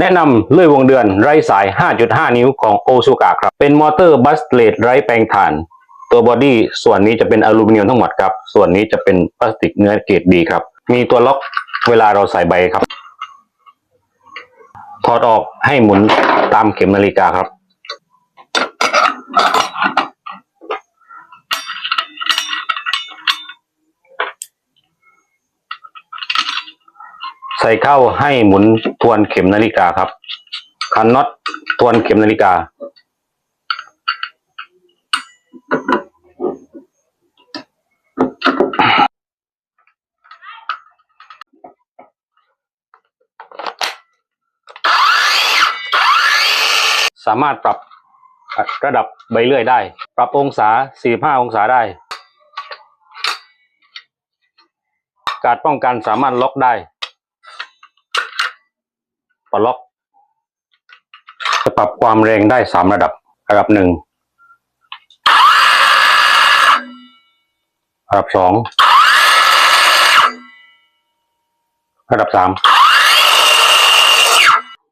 แนะนำเลื่อยวงเดือนไร้สาย 5.5 นิ้วของโอซูกะครับ เป็นมอเตอร์บัสเลดไร้แปลงถ่าน ตัวบอดี้ส่วนนี้จะเป็นอลูมิเนียมทั้งหมดครับ ส่วนนี้จะเป็นพลาสติกเนื้อเกรดดีครับ มีตัวล็อกเวลาเราใส่ใบครับ ถอดออกให้หมุนตามเข็มนาฬิกาครับ ใส่เข้าให้หมุนทวนเข็มนาฬิกาครับ คันน็อตทวนเข็มนาฬิกา สามารถปรับระดับใบเลื่อยได้ ปรับองศา 45 องศาได้ การป้องกันสามารถล็อกได้ ปล็อกจะปรับความแรงได้สามระดับ ระดับหนึ่งระดับสองระดับสาม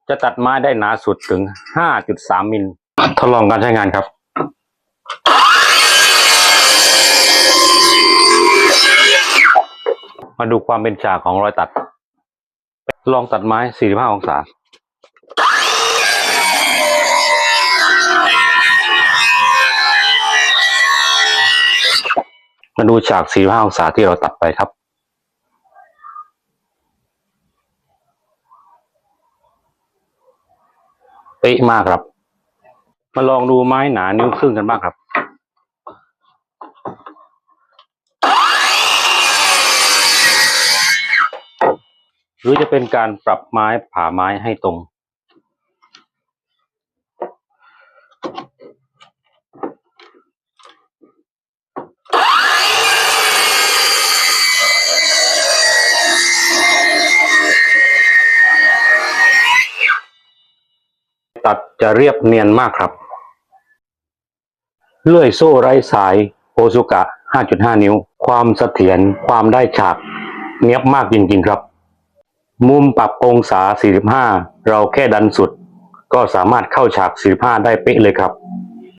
จะตัดไม้ได้หนาสุดถึง 5.3 มิลทดลองการใช้งานครับมาดูความเป็นฉากของรอยตัด ลองตัดไม้ 45 องศา มาดูฉาก45องศาที่เราตัดไปครับเป๊ะมากครับ มาลองดูไม้หนานิ้วครึ่งกันบ้างครับ หรือจะเป็นการปรับไม้ผ่าไม้ให้ตรง ตัดจะเรียบเนียนมากครับ เลื่อยโซ่ไร้สายโอซุกะ 5.5 นิ้ว ความเสถียรความได้ฉาก เนียบมากจริงๆครับ มุมปรับองศา 45 เราแค่ดันสุด ก็สามารถเข้าฉาก 45 ได้เป๊ะเลยครับ